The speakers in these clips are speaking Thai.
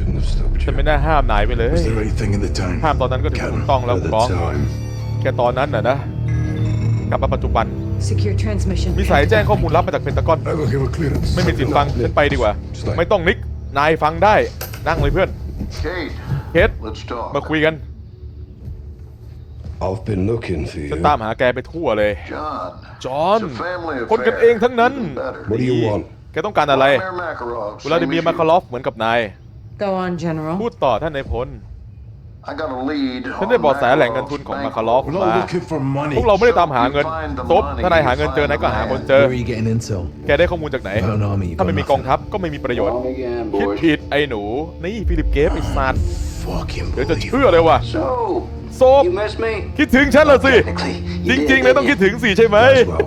shouldn't have stopped ฉัน you. ไม่น่าห้ามนายไปเลย Was there anything in the tank? ห้ามตอนนั้นก็ถือว่าถูกต้องแล้ว At ผู้ the กอง time, แค่ตอนนั้นน่ะนะ กลับมาปัจจุบัน Secure transmission. มีสายแจ้งข้อมูลลับมาจากเพนตากอน I will give a clearance. ไม่มีสิทธิ์ฟังฉันไปดีกว่า ไม่ต้องนิก นายฟังได้ นั่งเลยเพื่อน Kate, เคส let's talk. มาคุยกัน I've been looking for ฉัน you. ตามหาแกไปทั่วเลย John. จอห์น It's a family คนกัน affair. เองทั้งนั้น Even better. What do you want? แกต้องการอะไร Vladimir Makarov. วลาดิเมียร์ same มา as คา you. ลอฟเหมือนกับนาย Go on, General. พูดต่อท่านนายพล I got a lead ฉัน on ได้เบอกแสแหล่งเงินทุน Makarov's ของมา bank คาลอฟ We're not มา looking for money. พวกเราไม่ได้ตามหาเงินซบถ้านายหาเงินเจอนายก็หาคนเจอ Where are you getting intel? แกได้ข้อมูลจากไหน Without an army, you ถ้าไม่ got มีกองทัพก็ไม่มีประโยชน์ Wrong again, คิด boys. ผิดไอ้หนู นี่ฟิลิปเกฟไอ้สัตว์ Fucking เดี๋ยวจะ believe เชื่อเลยว่ะ So, โซบ you miss me? คิดถึงฉันเหรอสิ Technically, จ you did, ริงๆ เลยต้องคิด didn't ถึงสิใช่ไหม As well,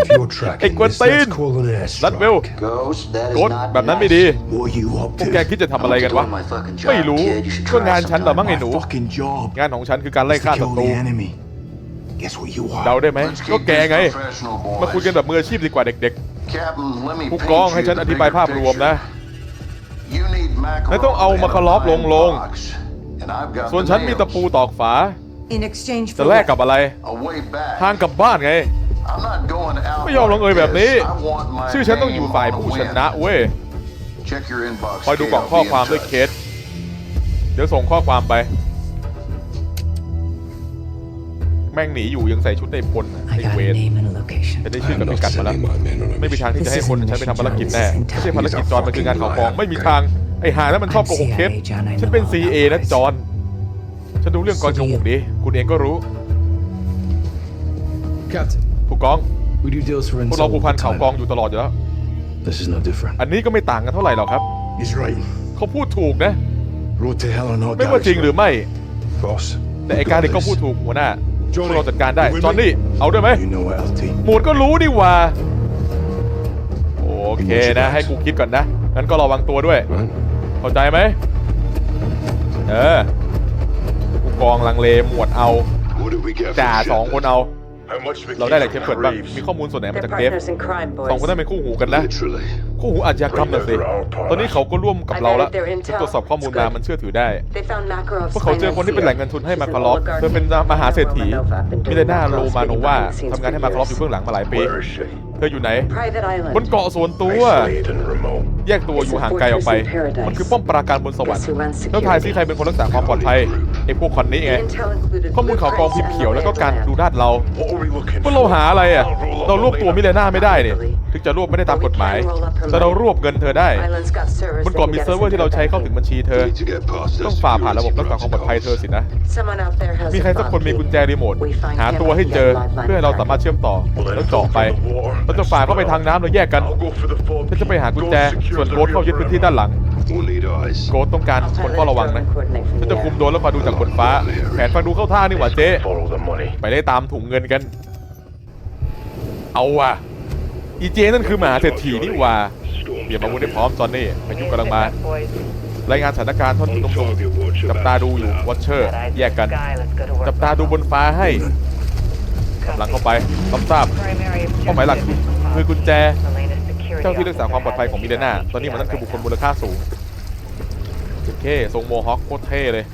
if you're tracking Hey, this, Quentin. let's call an รัดเวล airstrike. you? Ghost, that is กด not แบบนั้นไม่ดี nice. What are you up พวก to? แกคิดจะทำอะไรกันวะ I'm doing my fucking job, ไม่รู้ kid. You should ก็ try งานฉันเหรอ sometime. มั้งไอ้หนู My fucking job. งานของฉันคือการไล่ is to ฆ่าศั kill ตรู the enemy. Guess what you เดา are? ได้ไหม Let's ก็ keep แก this ไง professional, มาคุยกัน boys. แบบมืออาชีพดีกว่าเด็ก Captain, let me ผู้ paint กองให้ you ฉัน the อธิบาย bigger ภาพรวมนะ picture. You need แล้วต้องเอา Makarov มาคาลอฟ in a ลงลง box, and I've got ๆส่วน the ฉันมีตะ nails. ปูตอกฝา In exchange จะ for แลก what? กับอะไร A way back. ทางกลับบ้านไง I'm not going out ไม่ยอมลงเอยแบบนี้ like this. I want my ชื่อฉันต้องอยู่ name ฝ่าย on a ผู้ช win. นะเว้ย Check your inbox. คอยดูกล่อง Kate. ข้อ I'll be in ความด้วย touch. เคสเดี๋ยวส่งข้อความไป แม่งหนีอยู่ยังใส่ชุดในพลน่ะ I ไอ้ got เว a ร name and a location. จะได้ชื่อ I'm กับพิ not กัดมาแล้ว sending my men on a ไม่มี mission. ทางที่จะให้คนฉันไปทำภารกิจแน่ This ไม่ใช่ isn't ภารกิจจอนมันคืองานของกองไม่มีทาง ไอ้หานั้นมันชอบโกหกเคส I'm CIA, John, I ฉันเป็น know all CA about นะ this. จอน ฉันดูเรื่องกองโกหกดี คุณเองก็รู้ Captain, ผู้กอง we do deals for พวกเรา intel ผูก all พัน the ข่าวกอง time. อยู่ตลอดอยู่แล้ว This is no different. อันนี้ก็ไม่ต่างกันเท่าไหร่หรอกครับ He's right. เขาพูดถูกนะ Road to hell or not, ไม่ว่าจริงหรือไม่ Boss, แต่ไอ we've การ got เด็กก็ this. พูดถูกหัวหน้าพ Johnny, วกเราจัดการได้ you with จอห์นนี่ me? เอาด้วยไหม You know it, LT. หมวดก็รู้ดีว่า โอเคนะ ให้กูคิดก่อนนะ งั้นก็ระวังตัวด้วย Right? เข้าใจไหมเออผู้กองลังเลหมวดเอา What did we get จ่าสองคนเอา How much we เราได้อะไรเคปเปิดบ้างมีข้อมูลส่วนไหนมา They're จากเทป partners in crime, สอง boys. คนนั้นเป็นคู่หูกันนะ Literally. คู่หูอาชญากรรมน่ะสิ ตอนนี้เขาก็ร่วมกับเราแล้ว I've added their intel. ฉันตรวจสอบข้อมูลมามันเชื่อถือได้ They found Makarov's พวกเขาเจอคนที่เป็นแหล่งเงินทุนให้มาคาร์ลอฟเธอเป็นมหาเศรษฐีมิเลนาโรมาโนวาทำงานให้มาคาร์ลอฟอยู่เบื้องหลังมาหลายปี Where is she? เธออยู่ไหน Private บน island. เกาะส่วนตัว Isolated and remote. แยกตัวอยู่ห่างไกลออกไป มันคือป้อมปราการบนสวรรค์แล้วทายซิใครเป็นคนรักษาความปลอดภัยไอ้พวกคนนี้ไง The intel included ข้อมูลข่าวกรองพิมพ์เขียวแล้วก็การดูลาดเรา What are we looking พวกเราหาอะไรอะ เรารวบตัวมิเลนาไม่ได้เนี่ยถึงจะรวบไม่ได้ตามกฎหมาย แต่เรารวบเงินเธอได้ Island's got servers บนเกาะมีเซิร์ฟเวอร์ที่เราใช้เข้าถึงบัญชีเธอ We need to get past ต้อง those ฝ่าผ่านระบบ security รักษาความปลอดภัยเธอสินะ Someone out there has มี a ใครสักคน bomb มี key. กุญแจรีโมท We find หา him, ตัว we ให้ get เจอ lifeline เพื่อให้เราสามารถเชื่อมต่อแล้วเจาะไปเราจะฝ่าเข้าไปทางน้ำแล้วแยกกัน I'll go for the phone. ฉันจะไปหากุญแจ ส่วนโกดเข้ายึดพื้นที่ด้านหลัง We'll need eyes. โกดต้องการคนเฝ้าระวังนะฉันจะคุมโดนแล้วคอยดูจากบนฟ้า แผนฟังดูเข้าท่านี่หว่าเจ๊ Follow the money. ไปได้ตามถุงเงินกัน เอาว่ะอีเจนั่นคือมหาเศรษฐีนี่หว่าเตรียมอาวุธให้พร้อมจอนนี่พายุกำลังมารายงานสถานการณ์ท่อน On ตรง target watch ๆจับตาดูอยู่วอชเชอร์ แยกกัน จับตาดูบนฟ้าให้ กำลังเข้าไปรับทราบเป้าหมายหลักคือกุญแจ เจ้าที่รักษาความปลอดภัยของมิเลนาตอนนี้มันนั่นคือบุคคลมูลค่าสูงโอเคทรงโมฮอคโคตรเท่เลย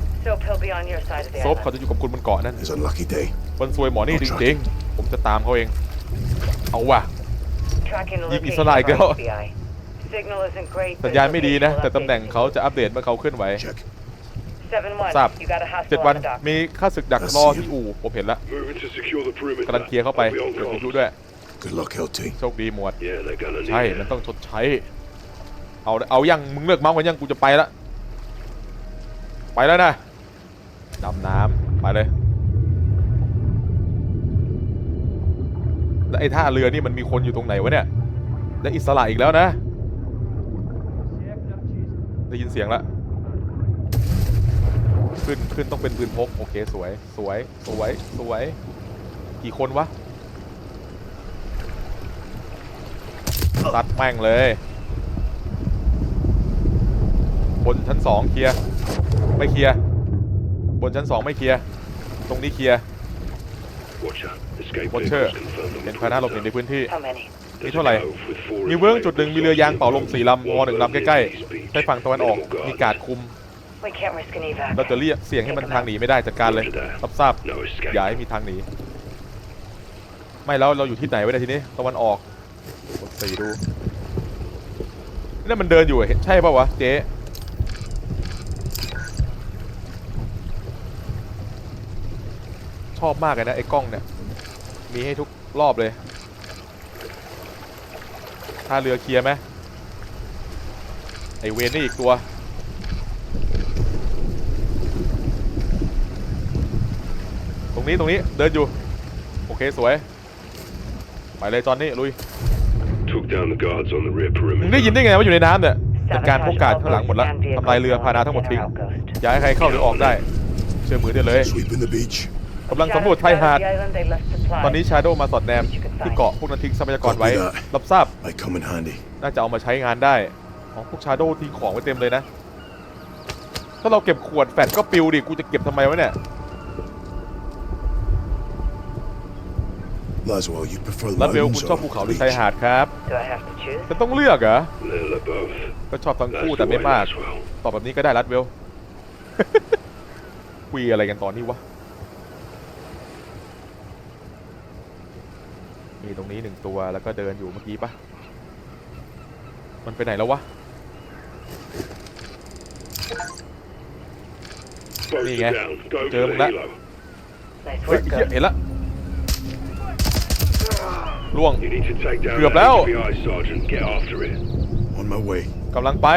ซบเขาจะอยู่กับคุณบนเกาะนั่น It's a lucky day. บนซวยหมอนี่จริงๆ ผมจะตามเขาเอง เอาว่ะยิงอิสราเอลอีกแล้วสัญญาณไม่ดีนะ แต่ตำแหน่งเขาจะอัปเดตเมื่อเขาเคลื่อนไหว Check. ทราบเจ็ดวันมีค่าศึกดักรอที่อู่ผมเห็นแล้ว Moving to secure the perimeter. กำลังเคลียร์เข้าไป I'll be เดี๋ยว on ผม guard. ดูด้วย Good luck, LT. โชคดีหมวด Yeah, they're gonna need ใช่ it. มันต้องชดใช้ เอาเอายังมึงเลิกเมาส์กันยังกูจะไปละไปแล้วนะดำน้ำไปเลยแล้วไอ้ท่าเรือนี่มันมีคนอยู่ตรงไหนวะเนี่ยและอิสระอีกแล้วนะ ได้ยินเสียงแล้ว ขึ้นขึ้นต้องเป็นปืนพกโอเคสวย สวย สวย สวย กี่คนวะตัดแม่งเลย บนชั้นสองเคลียร์ไม่เคลียร์บนชั้นสองไม่เคลียร์ตรงนี้เคลียร์ Watcher. Escape วอชเชอร์ vehicles confirmed on เห็น the พาหน้าหลบหนี perimeter. ในพื้นที่ How many? มีเท่าไหร่ มีเวิ้งจุดหนึ่งมีเรือยางเป่าลมสี่ลำวอหนึ่งลำใกล้ๆใช้ฝั่งตะวันออก มีการดคุม We can't risk an evac. เราจะเรียกเสี่ยงให้มันทางหนีไม่ได้จัดการเลยรับทราบ No escape. อย่าให้มีทางหนีไม่แล้วเราอยู่ที่ไหนไว้ได้ทีนี้ตะวันออกกดสี่ดูนี่นมันเดินอยู่อะเห็นใช่ป่าวะเจ๊ชอบมากเลยนะไอ้กล้องเนี่ยมีให้ทุกรอบเลยท่าเรือเคลียร์ไหมไอเวนนี่อีกตัว รงนี้ตรงนี้เดินอยู่ โอเคสวย ไปเลยจอนนี่ลุย Took down the guards on the rear มึง perimeter. ได้ยินได้ไงว่าอยู่ในน้ำเนี่ยจัดการพวกการข้างหลังหมดละทำลายเรือพาหนาทั้งหมดทิ้งอย่าให้ใครเข้าหรือออกได้เชื่อมือได้เลย Sweeping the beach. กำลังสำรวจชายหาดตอนนี้ชาโดมาสอดแนมที่เกาะพวกนั้นทิ้งทรัพยากรไว้ รับทราบ Might come in handy. น่าจะเอามาใช้งานได้อ๋อพวกชาโดทิ้งของไว้เต็มเลยนะ ถ้าเราเก็บขวดแฟดก็ปิวดิ กูจะเก็บทำไมวะเนี่ย Laswell, you prefer the รัดเวล mountains คุณชอบภู or เขาหรือ beach? ชายหาดครับ Do I have to choose? จะต้องเลือกเหรอ Little of both. ก็ชอบทั้ง That's คู่ the แต่ไม่ way มาก Laswell. ตอบแบบนี้ก็ได้รัดเวล คุยอะไรกันตอนนี้วะ มีตรงนี้หนึ่งตัวแล้วก็เดินอยู่เมื่อกี้ปะมันไปไหนแล้ววะ Boats There are you go. down. Go Chơi for không the đó. helo. Nice เฮ้ย work, เหี้ย Ghost. เห็นละ ล่วง You need to take down Cướp that đâu? FBI sergeant. Get after it. On my way. กำลังไป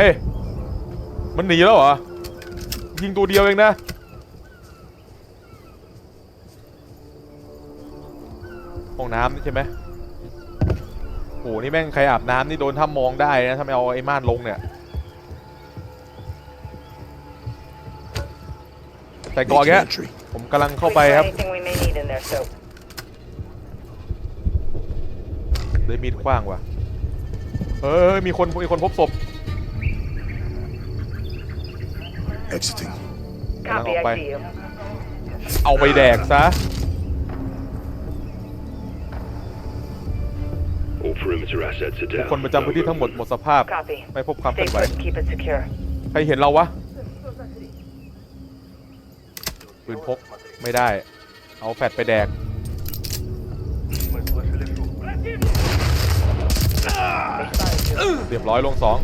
มันหนีแล้วเหรอ ยิงตัวเดียวเองนะ ห้องน้ำนี่ใช่ไหมโหนี่แม่งใครอาบน้ำนี่โดนถ้ามองได้นะถ้าไม่เอาไอ้ม่านลงเนี่ย แต่ก่อนแก Making entry. ผมกำลังเข้า Please ไป put ครับ Anything we may need in there, so ได้มีดขว้างว่ะเฮ้ยมีคนมีคนพบศพ Exiting. copy. Kailangan I pa. see you. เอาไปแดกซะ All perimeter assets are ทุก down. คนประจำพื้นที่ทั้งหมดหมดสภาพ Copy. ไม่พบความเคลื่ Stay อนไหว put and keep it secure. ใครเห็นเราวะปืนพกไม่ได้ เอาแฟดไปแดก เรียบร้อยลงสอง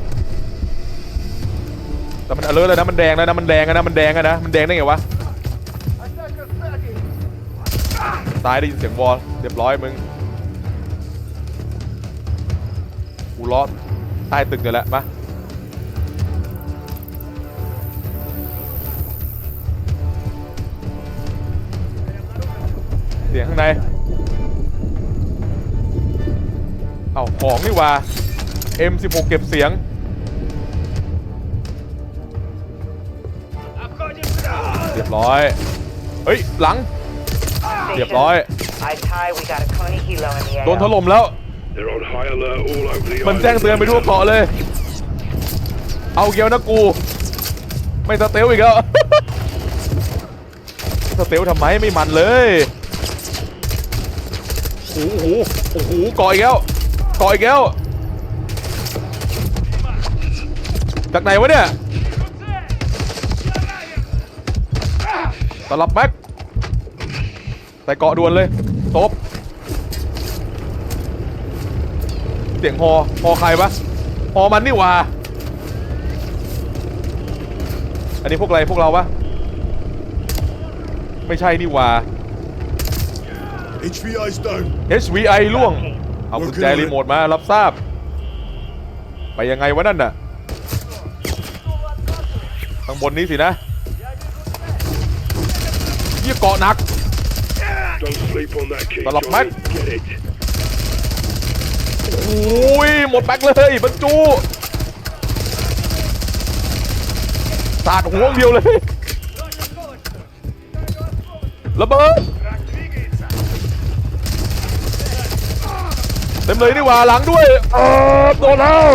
แต่มันอเลิร์เลยนะมันแดงแล้วนะมันแดงอะนะมันแดงอะนะมันแดงได้ไงวะตายได้ยินเสียงวอลเรียบร้อยมึงกูล้อใต้ตึกเลยแหละมาเสียงข้างใน เอาของนี่ว่า M16 เก็บเสียง เรียบร้อย เฮ้ย หลัง เรียบร้อย Eyes high. We got a Coney Hilo in the โดนถ AO. ล่มแล้ว They're on high alert all over the มัน island. แจ้งเตือนไปทั่วเกาะเลย เอาเกียวนะกู ไม่สเตลอีกแล้ว สเตลทำไมไม่มันเลยโอ้โหโอ้โหเกาะอีกแล้วเกาะอีกแล้ว จากไหนวะเนี่ยตลับแม็กแต่เกาะด่วนเลยตบเสียงฮอฮอใครปะฮอมันนี่หว่าอันนี้พวกอะไรพวกเราปะไม่ใช่นี่หว่า HVI's down. HVI ล่วง Copy. เอากุญแจรีโมทมารับทราบ ไปยังไงวะนั่นน่ะ ข้างบนนี้สินะยี่เกาะหนัก Don't sleep on that key. Tao lọc Johnny. mắt. Get it. โอ้ยหมดแบ็คเลยบรรจุสาดหัวเดียวเลย ระเบิด เต็มเลยนี่หว่าหลังด้วยเออโดนแล้ว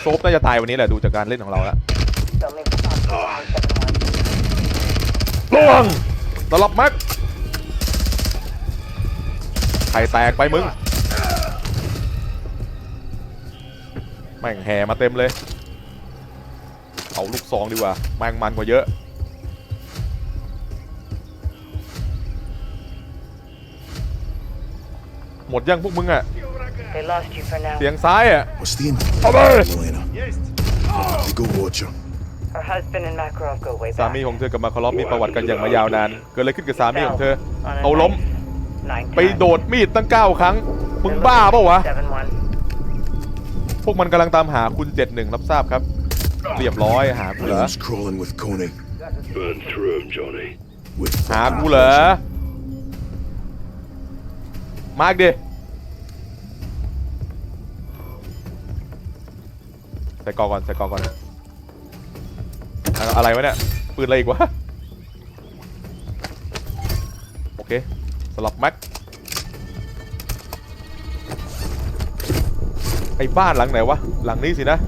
โซฟน่าจะตายวันนี้แหละดูจากการเล่นของเราแล้ว Don't leave the spot. ล่วงตลับแม็กไข่แตกไปมึง แม่งแห่มาเต็มเลย เอาลูกซองดีกว่า แม่งมันกว่าเยอะ หมดยังพวกมึงอะ They lost you for now. เสียงซ้ายอะ What's the info? Over. Elena. They go watcher. Her husband and Makarov go way สา back. มีของเธอกับมาคารอฟมีประวัติกันอย่างมายาวนาน เกิดอะไรขึ้นกับสามีของเธอ On a เอาล้ม knife. Nine ไปโดดมีดตั้ง 9 ครั้ง มึงบ้าเปล่าวะ Seven one. พวกมันกำลังตามหาคุณ 71 รับทราบครับ เรียบร้อยหากูเหรอ Williams crawling with Coney. Burn through him, Johnny. With หากูเหรอ มาร์กดิใส่กอก่อนใส่กอก่อนอะอะไรวะเนี่ยปืนอะไรอีกวะโอเคสลับแม็กไอ้บ้านหลังไหนวะหลังนี้สินะ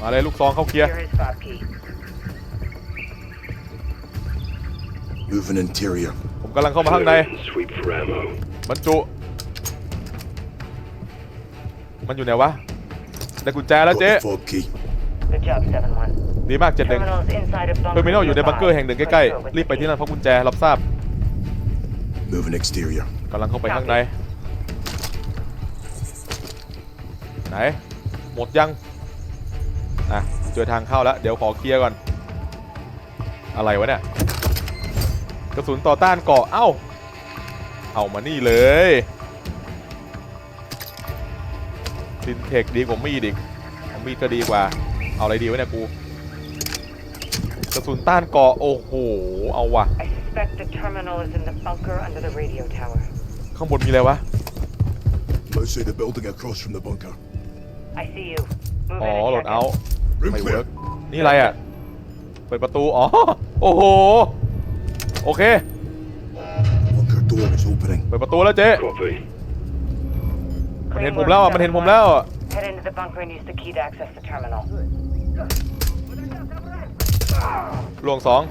มาเลยลูกซองเข้าเคลียร์ Here is fob key. moving interior. ผมกำลังเข้ามาข้างใน Clear it and Sweep for ammo. บรรจุ มันอยู่ไหนวะ ได้กุญแจแล้ว Got เจ๊ the fob key. Good job, seven one. ดีมากเจ็ดหนึ่ง Terminals inside of เทอร์มินอลอยู่ในบังเกอร์แห่งหนึ่งใกล้ Let's go with ๆ รีบไป the ที่นั่นเพราะกุญแจรับทราบ Moving exterior. กำลังเข้าไปข้างใน ไหน หมดยัง อะ เจอทางเข้าแล้ว เดี๋ยวขอเคลียร์ก่อน อะไรวะเนี่ย กระสุนต่อต้านเกราะเอ้า เอามานี่เลยซินเทคดีกว่ามีดอีกเอามีดก็ดีกว่า เอาอะไรดีวะเนี่ยกู กระสุนต้านเกราะโอ้โห เอาว่ะ I suspect the terminal is in the bunker under the radio tower. ข้างบนมีอะไรวะ Outside the building across from the bunker. I see you. Move อ๋อ in and โหลด check เอา it. Room ไม่เวิ clear. ร์กนี่อะไรอะ เปิดประตู อ๋อ โอ้โห โอเค Bunker door is opening. เปิดประตูแล้วเจ๊ Copy. มัน Clean เห็นผม work, แล้วอะมันเห็นผมแล้ว Head into the bunker and use the key to access the terminal. ลวงสอง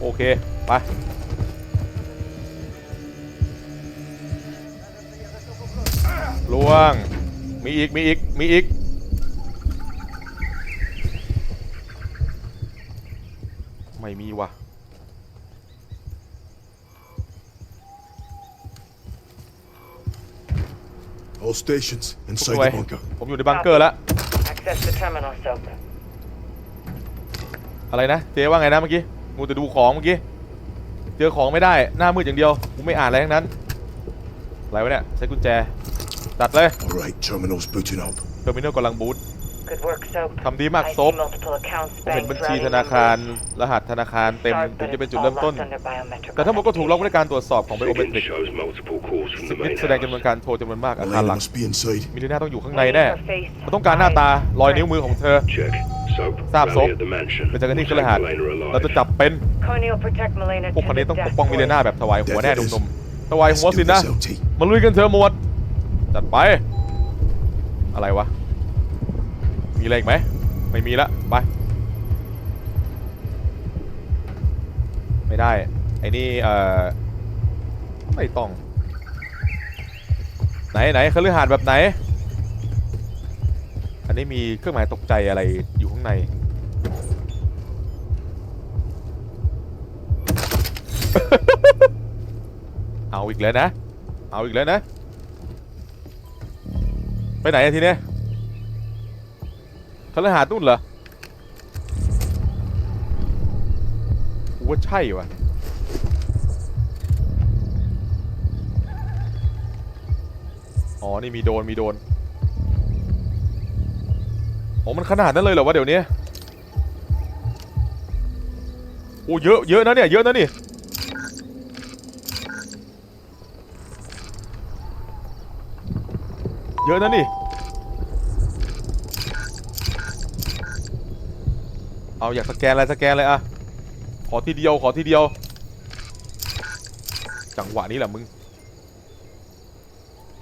โอเค ไป ลวง มีอีก มีอีก มีอีก ไม่มีว่ะ All stations ทุก inside หน่วย the bunker. ผมอยู่ในบังเกอร์แล้ว Access the terminal, Soap. อะไรนะ เจ๊ว่าไงนะเมื่อกี้งูแต่ดูของเมื่อกี้ เจอของไม่ได้ หน้ามืดอย่างเดียว กูไม่อ่านอะไรทั้งนั้น อะไรวะเนี่ย ใช้กุญแจ ตัดเลย All right, terminal's booting up. เทอร์มินอลกำลังบูท Good work, Soap. ทำดีมาก I ซ see บ multiple accounts, ผมเห็น banks, บัญชี routing ธนาคาร numbers. รหัสธนาคารเต็ม Start, ถึง but จะเป็น it's จุด all เริ่มต้น locked under biometric แต่ทั้งหมดก็ถูกล็อกด้วยการตรวจสอบของไบโอเม Signature ตริก shows multiple calls from สิ the บนิด main แสดงจำนวน house. การโทรจำนวนมากอาคาร Elena หลัก must be inside. มิลลิน่าต้องอยู่ข้าง We ใน need แน่ her face, เราต้องการหน้าตารอยนิ้วมือของเธอ Check. Soap. Stop, Rally Soap. at the mansion. ไปเจอกันที่ We'll คฤ take หาสน์ Elena เราจะ alive. จับเป็น Coney will protect Milena พวกคน to นี้ the ต้องป death กป้องมิลเลน่า boys. แบบถวายหัวแน่ Death it ห is. นุ่มๆถวาย Let's หัว do สินะ this, LT. มาลุยกันเถอะหมวดจัดไป อะไรวะ มีอะไรอีกไหมไม่มีละไปไม่ได้ไอ้นี่เอ่อไม่ต้องไหนไหนคฤหาสน์แบบไหน อันนี้มีเครื่องหมายตกใจอะไรอยู่ข้างในเอาอีกแล้วนะ เอาอีกแล้วนะ ไปไหนทีเนี้ย คฤหาสน์นู่นเหรอกูว่าใช่วะอ๋อ นี่มีโดน มีโดนโอ้มันขนาดนั้นเลยเหรอวะเดี๋ยวนี้ โอ้ เยอะ เยอะนะเนี่ย เยอะนะนี่เยอะนะนี่ เอาอยากสแกนอะไรสแกนเลยอะขอทีเดียวขอทีเดียว จังหวะนี้แหละมึง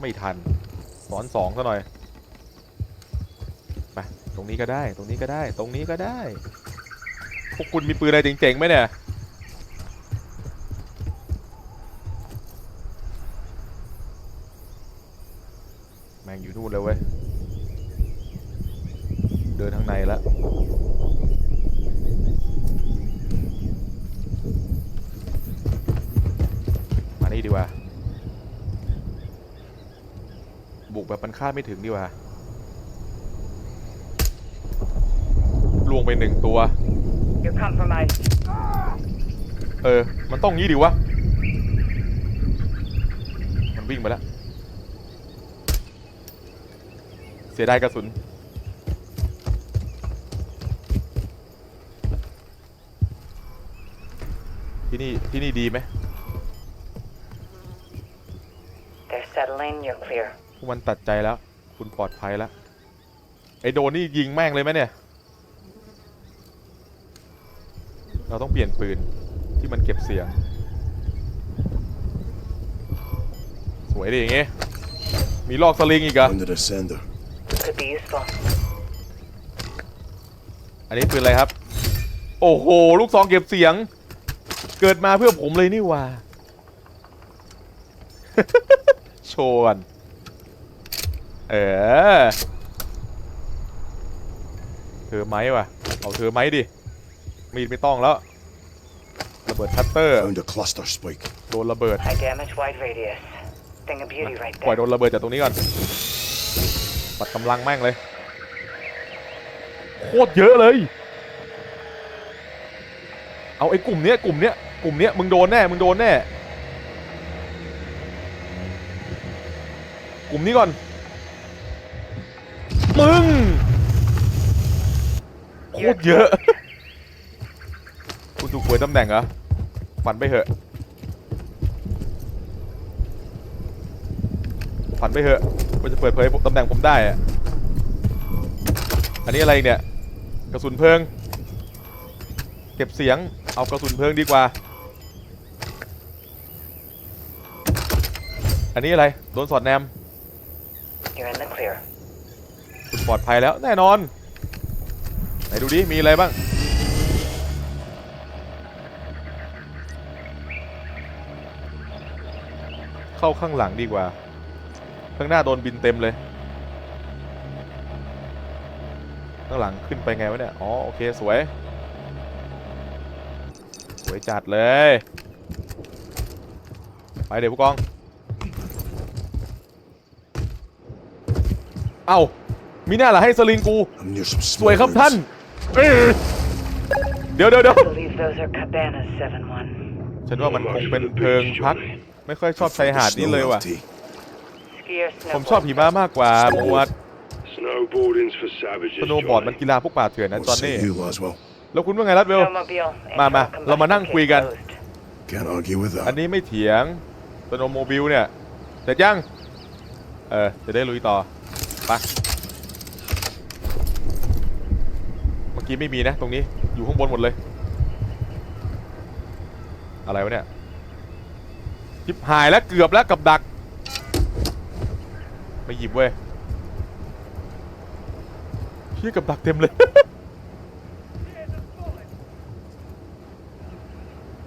ไม่ทันสอนสองซะหน่อยไปตรงนี้ก็ได้ ตรงนี้ก็ได้ ตรงนี้ก็ได้ พวกคุณมีปืนอะไรเจ๋งๆไหมเนี่ยแม่งอยู่นู่นเลยเว้ย เดินทางในแล้ว มานี่ ดีกว่า บุกแบบมันคาดไม่ถึงดีกว่าลวงไปหนึ่งตัว You're compromised. เออ มันต้องงี้ดิวะ มันวิ่งไปแล้ว เสียดายกระสุน ที่นี่ ที่นี่ดีไหม They're settling. You're clear. พวกมันตัดใจแล้ว คุณปลอดภัยแล้ว ไอโดนนี่ยิงแม่งเลยไหมเนี่ย เราต้องเปลี่ยนปืนที่มันเก็บเสียง สวยดิอย่างงี้ มีลอกสลิงอีกเหรอะ Found the sender. Could be useful. อันนี้ปืนอะไรครับ โอ้โห ลูกซองเก็บเสียง เกิดมาเพื่อผมเลยนี่หว่าโชว์ก่อน เออ เธอไม้ว่ะเอาเธอไม้ดิ มีดไม่ต้องแล้ว ระเบิดคัตเตอร์ Found a cluster spike. โดนระเบิด High damage, wide radius. Thing of beauty right ปล่อย there. โดนระเบิดจากตรงนี้ก่อน ปัดกำลังแม่งเลย โคตรเยอะเลย เอาไอ้กลุ่มเนี้ยกลุ่มเนี้ยกลุ่มเนี้ยมึงโดนแน่ มึงโดนแน่ กลุ่มนี้ก่อน มึง โคตรเยอะ คุณถูกหวยตำแหน่งเหรอ ฝันไปเถอะ ฝันไปเถอะมันจะเปิดเผยตำแหน่งผมได้อะอันนี้อะไรเนี่ย กระสุนเพลิง เก็บเสียง เอากระสุนเพลิงดีกว่า อันนี้อะไร โดนสอดแนม You're in the clear. คุณ ปลอดภัยแล้วแน่นอน ไหนดูดิ มีอะไรบ้าง เข้าข้างหลังดีกว่า ข้างหน้าโดนบินเต็มเลย ข้างหลังขึ้นไปไงวะเนี่ย อ๋อ โอเค สวย สวยจัดเลย ไปเดี๋ยวผู้กอง เอ้า มีหน้าล่ะให้สลิงกู I'm near some สวยครับท่าน smoldering. เอ้ยเดี๋ยวเดี๋ยวเดี๋ยว I believe those are cabanas, 7-1. ฉันว่ามันคงเป็นเพลิงพัก ไม่ค่อยชอบชายหาดนี้เลยว่ะ Snow LT. Skier ผมชอบ snowboard. หิมะมากกว่าหมวด Snowboarding's for savages, สโนว์บอร์ดมัน Johnny. กีฬาพวกป่าเถื่อนนะ What จอน say นี่ you, Laswell? แล้วคุณว่าไงรัดเวล Snowmobile. มา มา internal เรามานั่ง combustion คุยกัน kit closed. Can't argue with อัน that. นี้ไม่เถียงสโนว์โมบิลเนี่ย เสร็จยัง เออ จะได้ลุยต่อไป เมื่ อกี้ไม่มีนะ ตรงนี้อยู่ข้างบนหมดเลย อะไรวะเนี่ยจิบหายแล้วเกือบแล้วกับดักไม่หยิบเว้ยเชี่ยกับดักเต็มเลย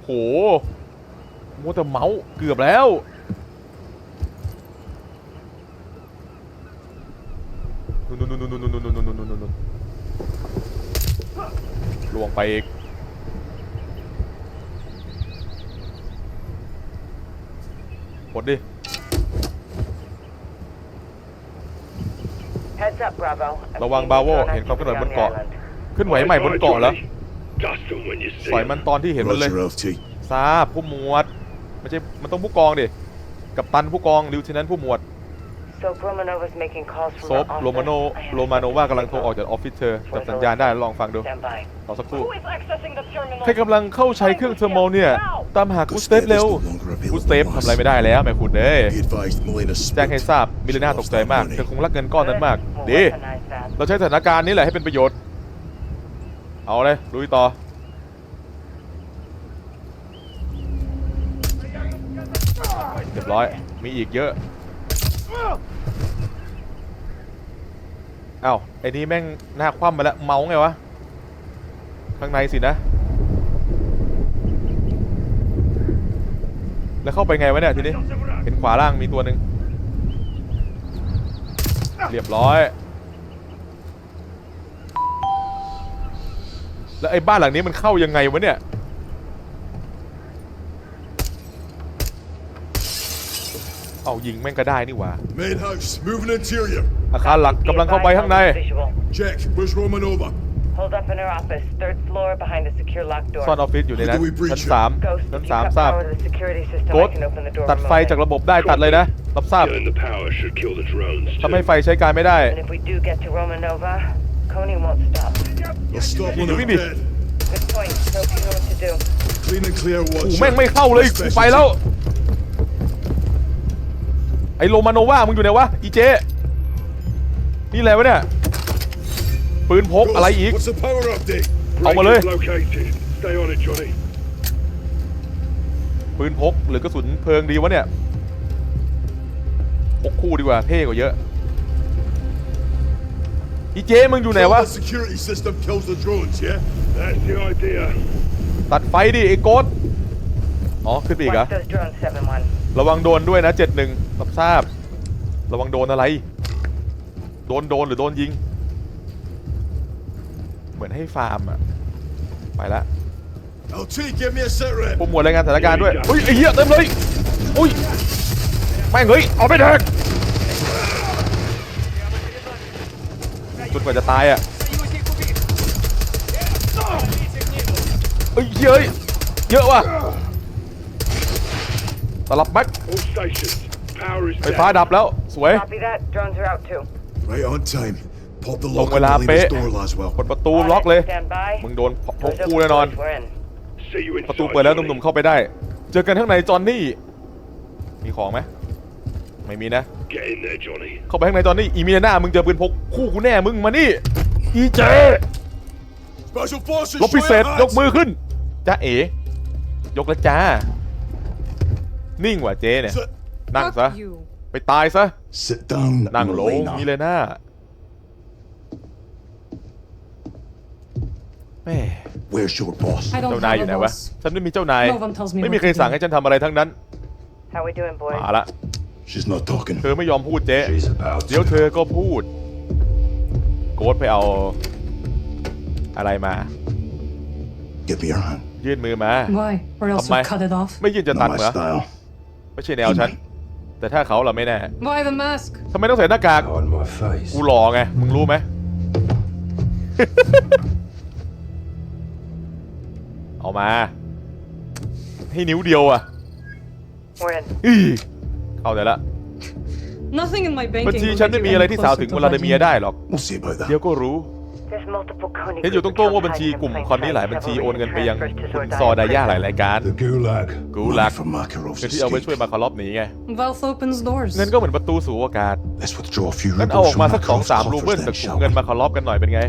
โหมัวแต่เมาส์เกือบแล้ว ไปอีก กดดิ Heads up, Bravo. I've ระวัง seen บาโว drone เห็นความเคลื่อนไหวบ activity น on the เกาะ island. ขึ้นไหวใหม่บนเกาะเหรอ Dust them when you see สอยมัน them. ตอนที่เห็นมันเลย Roger, LT. ทราบผู้หมวดไม่ใช่มันต้องผู้กองดิ กับตันผู้กองลิวเทนนั้นผู้หมวด ซฟ her โรมาโน office. โรมาโนวากำลังโทรออกจากออฟฟิศเธอจับสัญญาณได้ลองฟังดู Stand by. รอสักครู่ Who is accessing the terminal? ใครกำลังเข้าใช้เครื่องเทอร์โมเนี่ยตามหากูสเตป Gustav is เร็ว no longer กูสเตป available. ทำอะไรไม่ได้แล้วแม่คุณเอ้ย Be advised, Melina แจ้งให้ spooked. ทราบมิเลน่า She ตก lost ใจ that มาก money. เธอคงรักเงินก้อนนั้นมาก We'll ดี weaponize that. เราใช้สถานการณ์นี้แหละให้เป็นประโยชน์ เอาเลยลุยต่อเรียบร้อยมีอีกเยอะเอ้าไอ้นี่แม่งหน้าคว่ำมาแล้วเมาไงวะ ข้างในสินะ แล้วเข้าไปไงวะเนี่ยทีนี้ เห็นขวาล่างมีตัวหนึ่งเรียบร้อย แล้วไอ้บ้านหลังนี้มันเข้ายังไงวะเนี่ย เอายิงแม่งก็ได้นี่หว่า Main house, moving interior. อาคารหลักกำลังเข้าไปข้างใน Visual. Check. Where's Romanova? Hold up in her office, third floor behind the secure locked door. ซ่อนออฟฟิศอยู่ในนั้น How do we breach ชั้น it? สาม Ghost, ชั้น if you สาม cut ทราบ power to the security system, โก I ด can open the door ตัดไฟ remotely. จากระบบได้ตัดเลยนะ รับทราบ Killing the power should kill the drones. ทำให้ too. ไฟใช้การไม่ได้ And if we do get to Romanova, Coney won't stop. They'll stop when Give they're me. dead. Good point. Hope you know what to do. Clean and clear กู watch. แม่งไม่เข้าเลยกูไปแล้ว ไอ้โรมาโนวามึงอยู่ไหนวะอีเจ นี่อะไรวะเนี่ย ปืนพกอะไรอีก What's the power update? เอามาเลย Breaker's located. Stay on it, Johnny. ปืนพกหรือกระสุนเพลิงดีวะเนี่ย พกคู่ดีกว่าเท่กว่าเยอะอีเจมึงอยู่ไหน Kill วะ the security system kills the drones, yeah? That's the idea. ตัดไฟดิไอ้โกดอ๋อ ขึ้นไปอีกเหร Watch อะ those drones, 7-1. ระวังโดนด้วยนะเจ็ดหนึ่งรับทราบ ระวังโดนอะไร โดนโดนหรือโดนยิง เหมือนให้ฟาร์มอะไปละ LT, give me a sit rep. ผู้หมวดรายงานสถานการณ์ด้วยอุ้ยไอ้เหี้ยเต็มเลยอุ้ยแม่งเฮ้ยเอาไปแทงจนกว่าจะตายอะเอ้ยเฮ้ยเยอะว่ะ ตลับแม็ก All stations. Power is ไฟฟ้า down. ดับแล้วสวย Copy that. Drones are out too. Right on time. Pop the ตรง lock เว on ลา the เป๊ะ latest door, Laswell. กดประตู On it, ล็อกเลย Stand by. มึงโดนพก Doors คู่ open, แน่นอน boys. We're in. See you ประตู inside. เปิดแล้วห Johnny. นุ่มๆเข้าไปได้ เจอกันข้างในจอนนี่ มีของไหมไม่มีนะ Get in there, Johnny. เข้าไปข้างในจอนนี่อีเมียหน้ามึงเจอปืนพกคู่กูแน่มึงมานี่อีเจ Special forces, ลบพิเศษ show your ยกมือ hands. ขึ้นจ้าเอ๋ยกแล้วจ้า นิ่งว่ะเจเนี่ย Sit, นั่งซะ ไปตายซะ sit down, นั่งลง Marlena. มีเลยหน้าแม่ Where's your boss? I don't เจ้านายอ have ยู่ a ไหนวะ boss. ฉันไม่มีเจ้านาย No one tells me ไม่มี what ใคร to do. สั่งให้ฉันทำอะไรทั้งนั้น How we doing, boys? มาละ She's not talking. เธอไม่ยอมพูดเจ๊ She's about เดี๋ยวเธอก็พูด โกดไปเอา อะไรมา Give me your hand. ยื่นมือมา Why? Or else Không may. you cut it off? ไม่ยื่นจะตัด Not เหร my อ style. ไม่ใช่แนวฉัน แต่ถ้าเขาเราไม่แน่ Why the mask? ทำไมต้องใส่หน้ากาก On my face. กูหล่อไง มึงรู้ไหม เอามา ให้นิ้วเดียวอะ We're in. อีเข้าได้ละ Nothing in my บัญ banking ชี will ฉัน get ไม่ you มีอะไร any ที่สาว closer ถึง to วลาดิเมีย Vladimir. ได้หรอก We'll see about เดี๋ยว that. ก็รู้ There's multiple Coney เห็นอยู่ต group รงๆว่า accounts บัญชี hiding in กลุ่ม plain คอนนี้หลาย sight บัญชี have โอนเงินไปยัง transfers to คุณ Zordaya ซอดายาหลาย prison. รายการ The Gulag. Gulag. Money from Makarov's เงินที่เอาไปช่วย escape. มาคารอบหนีไง Wealth opens doors. เงินก็เหมือนประตูสู่โอกาส Let's withdraw a few งั้นเอาอ rubles อกมา from สักสอง Makarov's สามรูเบิล coffers จาก then, ถุง shall เงิน we? มาคารอบกันหน่อยเป็นไง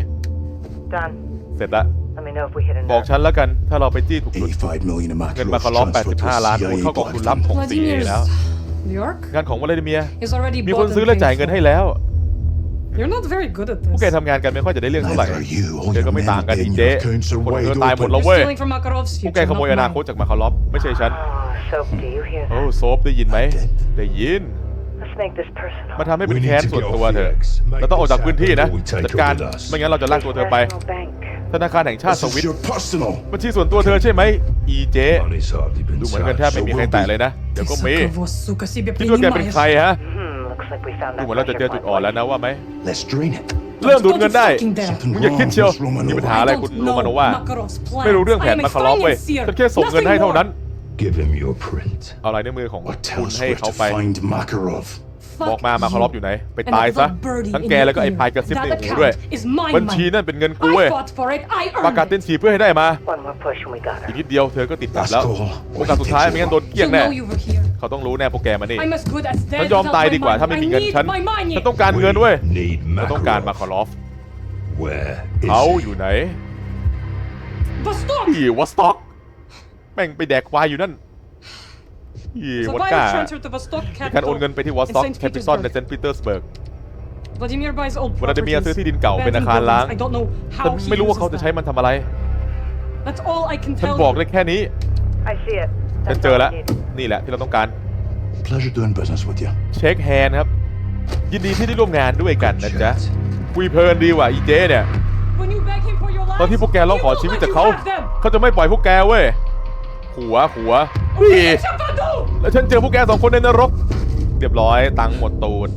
Done. เสร็จละ Let me know if we hit a บอก nerve. ฉันแล้วกันถ้าเราไปจี้ถูกจุด 85 million of เงินมา Makarov's คารอบ transferred to 85 ล้านโอน CIA เข้ากองทุนลับ black ของ fund. CIA Vladimir's แล้ว York งานของวลาดิเมีย is already มีคน bought ซื้อ and และ paid จ่ายเงิน for. ให้แล้ว You're not very good at พวกแก this. ทำงานกันไม่ค่อยจะได้เรื่องเท่าไหร่ Neither are you. All เดี๋ยว your ก็ไม่ men ต่างกัน in อี your เจ๊ accounts are คนเธ wide อตายหมด open. แล้ว You're เว้ย stealing from Makarov's พวกแก future, ขโมย not อนาคต mine. จากมาคารอบไม่ใช่ฉัน Oh, Soap, do you hear โอ้ that? โซฟได้ยินไหม ได้ยิน Let's make this personal. มาทำให้เป็น We need แค้น to ส่วน get ตัว off เถ the อะ X. Make เราต้องออกจาก this พื้นที่ happen นะ or we take จัด it การ with us. ไม่งั้นเราจะลากตัวเธอไป National Bank. ธนาคารแห่งชาติส This วิต is your personal. บัญชีส่วนตัวเธอใช่ไหม อีเจ Money's hardly been ดูเหมือนกันแทบ touched. ไม่มีใครแตะเลยนะ เดี๋ยวก็มี Ты кого, сука, себе คิดว่าแกเป็นใคร принимаешь? ฮะ Hmm, ดู that เหมือนเราจะเจอ pressure จุด point. อ่อนแล้วนะว่าไหม Let's drain it. เริ่มดูดเงินได้ fucking dare. Something มึงอย่าคิด wrong เชียว with Romanova. มีปัญหาอะไร I คุณ don't โร know มานว่า Makarov's ไม่รู้เรื่อง plans. แผน I am มา a คารอบเว้ย financier. ฉันแค่ส่งเงินให้เท่านั้น Give him your print. เอาลายนิ้วมือของ Or คุ tell ณ us ให้ where เขา to ไป find Makarov. Fuck บอกมามาคารอบอยู่ไหน ไป And ตาย that ซะ birdie ทั้ง in แก your แล้วก็ไอ้ ear. พายกระซิบ That ในหู account ด้วย is mine บัญชี money. นั่นเป็นเงินกูเว้ย I fought for it. I ประกาศ earned เต้น it. ฉีเพื่อให้ได้มา One more push and we got อีก her. นิดเดียวเธอก็ติดกลับ Last แล้ว call. โอกาสสุดท้ายไม่งั้นโดนเกลี้ย You งแน่ know you were here. เขาต้องรู้แน่พวกแกมานี่ I'm as good as ฉัน dead ยอม without ตาย my ดีกว่าถ้า money. ไม่ I มีเงิน need ฉัน my money. ฉันต้องการเงินเว้ย Need ฉันต้องการมา Makarov. คารอฟ Where is เขา he? อยู่ไหน Vostok! ที่วอสต็อก แม่งไปแดกควายอยู่นั่นที่ So วอด why ก้า transfer to Vostok มีการโอน capital เงินไปที่วอสต็อก in แค St. ปิตอลใน Petersburg? เซนต์ปีเตอร์สเบิร์ก Vladimir buys old วลาดิเมียร์ซื้อที่ดินเก่า properties, เป็นอาคาร abandoned ล้าง buildings. I don't know ฉัน how he ไม่รู้ว่าเขา uses จะใช้ them. มันทำอะไร That's all I can ฉัน tell บอก you. ได้แค่นี้ I see it. ฉัน That's เจอ all แล้ว we need. นี่แหละที่เราต้องการ Pleasure doing business with you. เช็คแฮนด์ครับ ยินดีที่ได้ร่วมงานด้วยกันนะจ๊ะ คุยเพลินดีว่ะอีเจเนี่ย When you beg him for your lives, ตอนที่พวกแกร้องขอชีวิตจากเขา he won't let you have them. เขาจะไม่ปล่อยพวกแกเว้ย ขัวขัว Okay, นี่ Shabadu! แล้วฉันเจอพวกแกสองคนในนรก เรียบร้อยตังค์หมดตูด